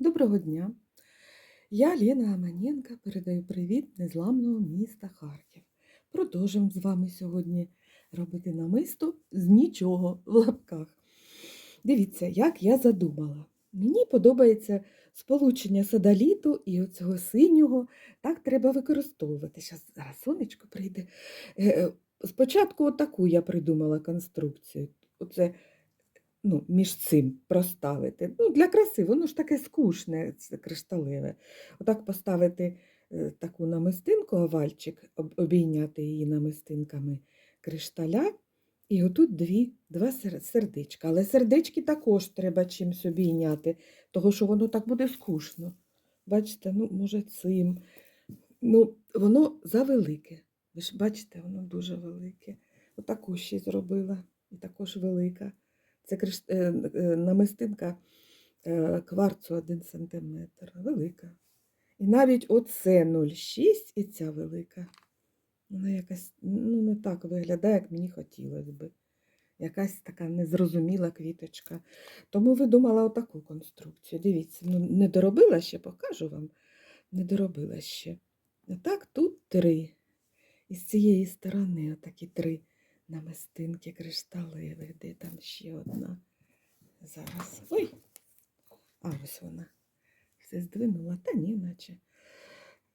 Доброго дня! Я Лена Аманенко передаю привіт незламного міста Харків. Продовжимо з вами сьогодні робити намисто з нічого в лапках. Дивіться, як я задумала. Мені подобається сполучення садаліту і оцього синього. Так треба використовувати. Щас, зараз сонечко прийде. Е, е, Спочатку отаку я придумала конструкцію. Оце ну, між цим проставити. Ну, для краси, воно ж таке скучне, це кришталеве. Отак поставити е, таку намистинку, овальчик, обійняти її намистинками кришталя. І отут дві, два сердечка. Але сердечки також треба чимось обійняти, того що воно так буде скучно. Бачите, ну, може, цим. Ну, воно завелике. Ви ж бачите, воно дуже велике. Отаку ще зробила, і також велика. Це е, е, намистинка е, кварцу 1 см. Велика. І навіть оце 0,6 і ця велика. Вона якась ну, не так виглядає, як мені хотілося би. Якась така незрозуміла квіточка. Тому видумала отаку конструкцію. Дивіться, ну не доробила ще, покажу вам. Не доробила ще. А так тут три. І з цієї сторони отакі три намистинки кришталеві. Де там ще одна? Зараз. Ой! А ось вона. Все здвинула, та ні, наче.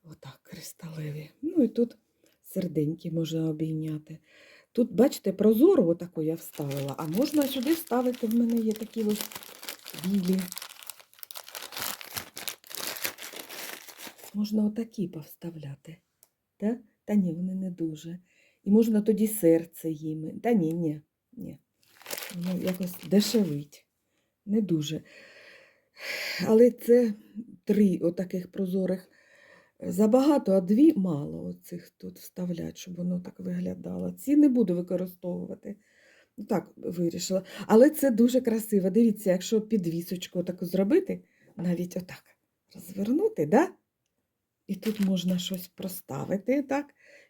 Отак, кристалеві. Ну і тут серденьки можна обійняти. Тут, бачите, прозору отаку я вставила, а можна сюди вставити, в мене є такі ось білі. Можна отакі повставляти. Та? Та ні, вони не дуже. І можна тоді серце їм. Та ні, ні, ні. Воно якось дешевить. Не дуже. Але це три отаких прозорих. Забагато, а дві мало оцих тут вставлять, щоб воно так виглядало. Ці не буду використовувати. Ну, Так, вирішила. Але це дуже красиво. Дивіться, якщо підвісочку таку зробити, навіть отак розвернути, да? і тут можна щось проставити, так?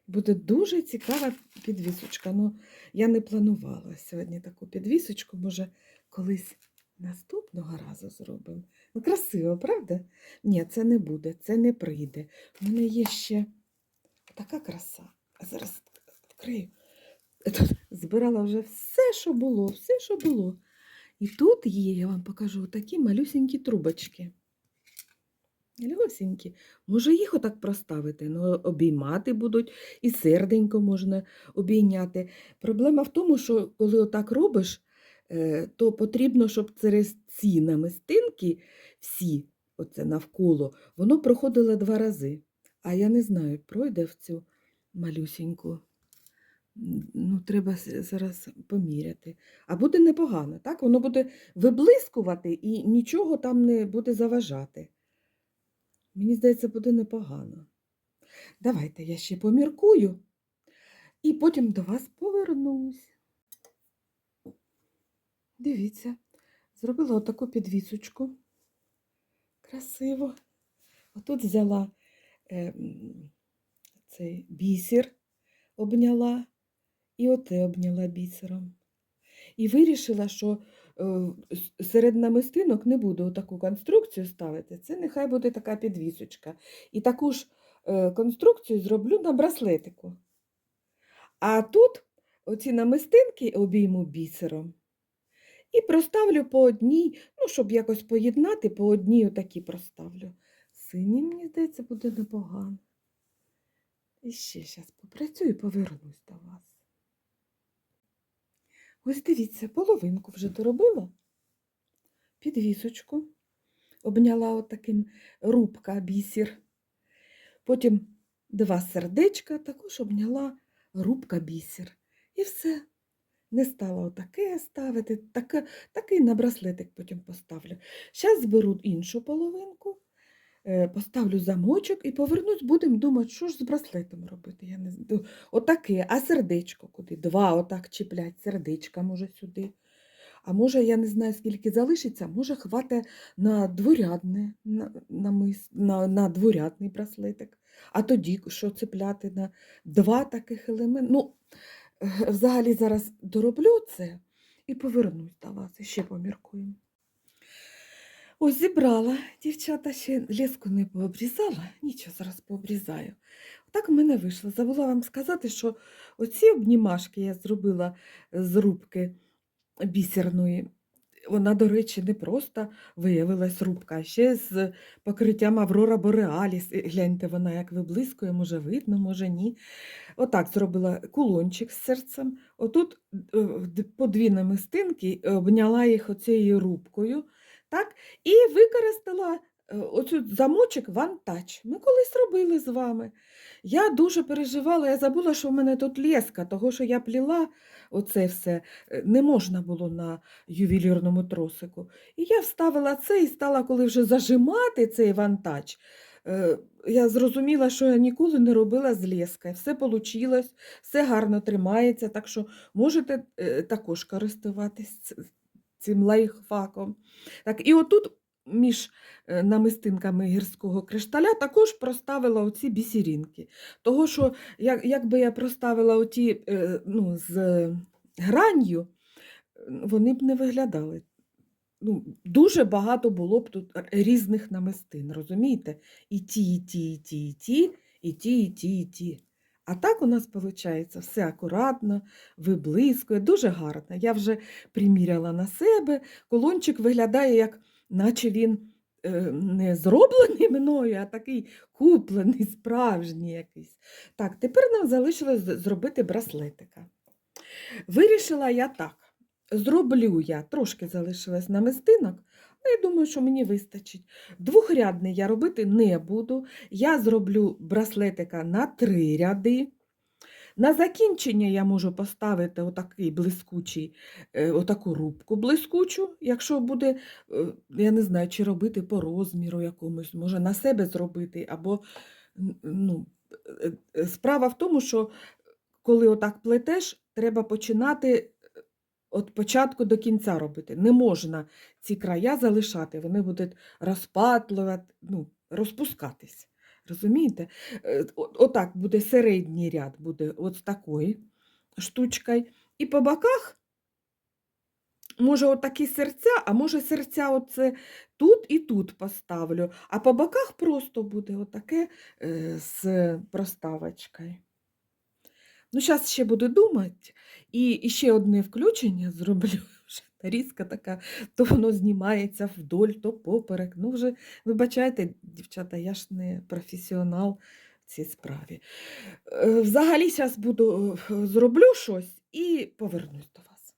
Буде дуже цікава підвісочка. Ну, я не планувала сьогодні таку підвісочку, може, колись наступного разу зробимо. Ну, красиво, правда? Ні, це не буде, це не прийде. У мене є ще така краса. А зараз вкрию. Тут збирала вже все, що було, все, що було. І тут є, я вам покажу, такі малюсенькі трубочки. Льосенькі. Може їх отак проставити, ну, обіймати будуть, і серденько можна обійняти. Проблема в тому, що коли отак робиш, е, то потрібно, щоб через ці намистинки, всі, оце навколо, воно проходило два рази. А я не знаю, пройде в цю малюсеньку. Ну, треба зараз поміряти. А буде непогано, так? Воно буде виблискувати і нічого там не буде заважати. Мені здається, буде непогано. Давайте я ще поміркую і потім до вас повернусь. Дивіться, зробила отаку підвісочку. Красиво. Отут взяла е, цей бісер, обняла, і оте обняла бісером. І вирішила, що серед намистинок не буду таку конструкцію ставити. Це нехай буде така підвісочка. І таку ж е, конструкцію зроблю на браслетику. А тут оці намистинки обійму бісером. І проставлю по одній, ну, щоб якось поєднати, по одній отакі проставлю. Сині, мені здається, буде непогано. І ще зараз попрацюю і повернусь до вас. Ось дивіться, половинку вже доробила. Підвісочку. Обняла отаким рубка бісер. Потім два сердечка, також обняла рубка бісер. І все. Не стала отаке ставити, таке, такий на браслетик потім поставлю. Зараз зберу іншу половинку, поставлю замочок і повернусь, будемо думати, що ж з браслетом робити. Я не. Отаке, а сердечко куди? Два отак чіплять, сердечка може сюди. А може, я не знаю, скільки залишиться, може, хватить на дворядне, на, на, на, на дворядний браслетик. А тоді що цепляти на два таких елементи. Ну, е, взагалі зараз дороблю це і повернусь до вас, і ще поміркуємо. Ось зібрала. Дівчата ще леску не пообрізала. Нічого, зараз пообрізаю. Так в мене вийшло. Забула вам сказати, що оці обнімашки я зробила з рубки бісерної. Вона, до речі, не просто виявилась рубка, а ще з покриттям Аврора Бореаліс. Гляньте, вона як виблискує, може видно, може ні. Отак зробила кулончик з серцем. Отут е, по дві намистинки обняла їх оцією рубкою. Так? І використала е, оцю замочок One. Ми колись робили з вами. Я дуже переживала, я забула, що в мене тут леска, того, що я пліла оце все, е, не можна було на ювелірному тросику. І я вставила це і стала, коли вже зажимати цей One е, я зрозуміла, що я ніколи не робила з леска. Все вийшло, все гарно тримається, так що можете також користуватись цим лайфхаком. Так, і отут між е, намистинками гірського кришталя також проставила оці бісерінки. Того, що як, якби я проставила оті е, ну, з гранью, вони б не виглядали. Ну, дуже багато було б тут різних намистин, розумієте? І ті, і ті, і ті, і ті, і ті, і ті, і ті. А так у нас виходить все акуратно, виблискує, дуже гарно. Я вже приміряла на себе. Колончик виглядає, як наче він е, не зроблений мною, а такий куплений, справжній якийсь. Так, тепер нам залишилось зробити браслетика. Вирішила я так. Зроблю я, трошки залишилось намистинок, я думаю, що мені вистачить. Двохрядний я робити не буду. Я зроблю браслетика на три ряди. На закінчення я можу поставити отакий блискучий, е, отаку рубку блискучу, якщо буде, е, я не знаю, чи робити по розміру якомусь, може на себе зробити, або ну, е, справа в тому, що коли отак плетеш, треба починати від початку до кінця робити. Не можна ці края залишати, вони будуть розпатлювати, ну, розпускатись. Розумієте? Е, Отак буде середній ряд, буде от такою штучкою. І по боках, може, отакі серця, а може серця оце тут і тут поставлю. А по боках просто буде отаке е, з проставочкою. Ну, зараз ще буду думати. І, ще одне включення зроблю. Вже нарізка така, то воно знімається вдоль, то поперек. Ну, вже, вибачайте, дівчата, я ж не професіонал в цій справі. Е, Взагалі, зараз буду е, зроблю щось і повернусь до вас.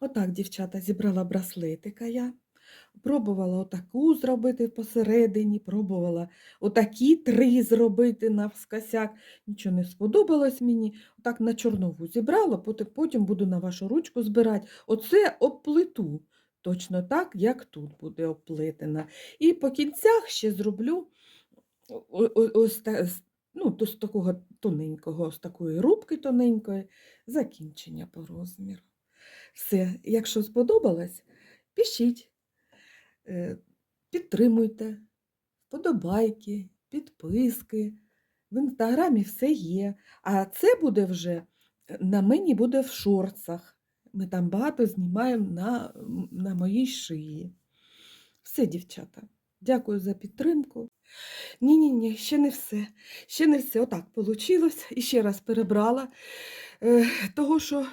Отак, дівчата, зібрала браслетика я. Пробувала отаку зробити посередині, пробувала отакі три зробити навскосяк. Нічого не сподобалось мені. Отак на чорнову зібрала, потім, буду на вашу ручку збирати. Оце обплету. Точно так, як тут буде обплетена. І по кінцях ще зроблю ось ну, з такого тоненького, з такої рубки тоненької, закінчення по розміру. Все, якщо сподобалось, пишіть, підтримуйте, вподобайки, підписки. В інстаграмі все є. А це буде вже е, на мені буде в шорцах. Ми там багато знімаємо на, на моїй шиї. Все, дівчата, дякую за підтримку. Ні-ні, ні, ще не все. Ще не все. Отак вийшло. І ще раз перебрала. Е, того, що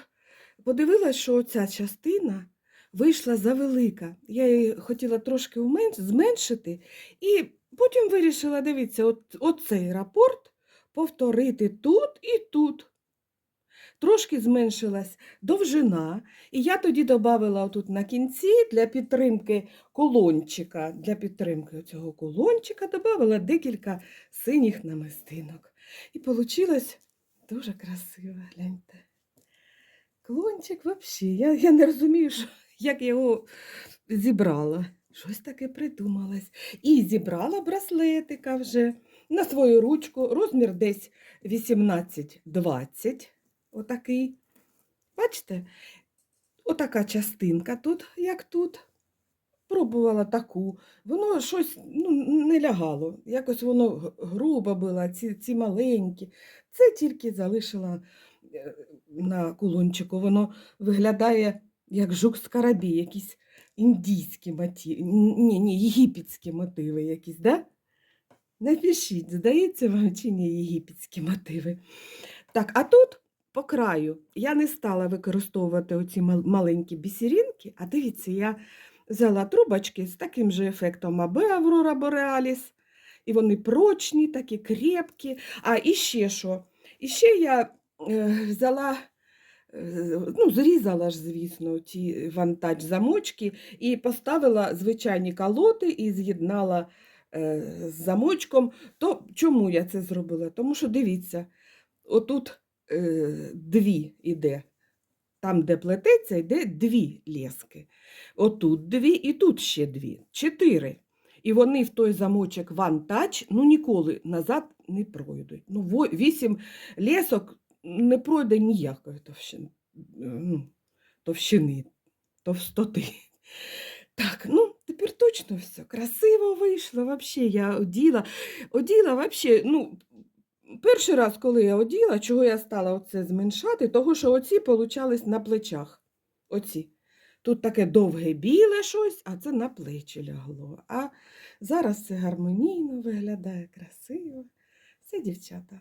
подивилась, що оця частина вийшла завелика. Я її хотіла трошки зменшити, і потім вирішила, дивіться, от, оцей рапорт повторити тут і тут. Трошки зменшилась довжина, і я тоді додавала тут на кінці для підтримки колончика, для підтримки цього колончика додавала декілька синіх намистинок. І вийшло дуже красиво, гляньте. Клончик взагалі, я, я не розумію, що, як його зібрала. Щось таке придумалось. І зібрала браслетика вже на свою ручку, розмір десь 18-20. Отакий. Бачите? Отака частинка тут, як тут. Пробувала таку. Воно щось ну, не лягало. Якось воно грубо було, ці, ці маленькі. Це тільки залишила е, на кулончику. Воно виглядає як жук скарабій, якийсь індійські мотиви, ні, ні, єгипетські мотиви якісь, да? Напишіть, здається вам чи ні єгипетські мотиви. Так, а тут по краю я не стала використовувати оці маленькі бісерінки, а дивіться, я взяла трубочки з таким же ефектом АБ Аврора Бореаліс. І вони прочні, такі крепкі. А і ще що? І ще я е, взяла, ну, зрізала ж, звісно, ті вантаж замочки і поставила звичайні колоти і з'єднала е, з замочком. То чому я це зробила? Тому що дивіться, отут е, дві іде. Там, де плететься, йде дві лески. Отут дві і тут ще дві. Чотири. І вони в той замочок Touch ну, ніколи назад не пройдуть. Ну, вісім лесок не пройде ніякої товщини, ну, товщини, товстоти. Так, ну, тепер точно все. Красиво вийшло. Вообще я оділа. Оділа вообще, ну, перший раз, коли я оділа, чого я стала оце зменшати, того, що оці получались на плечах. Оці. Тут таке довге біле щось, а це на плечі лягло. А зараз це гармонійно виглядає красиво. Все, дівчата,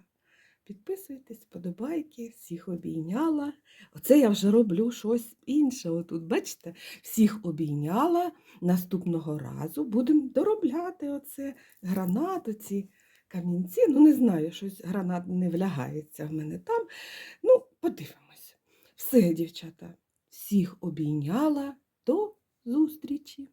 підписуйтесь, подобайки, всіх обійняла. Оце я вже роблю щось інше. Отут, бачите, всіх обійняла. Наступного разу будемо доробляти оце гранат, оці камінці. Ну, не знаю, щось гранат не влягається в мене там. Ну, подивимось. Все, дівчата, всіх обійняла. До зустрічі!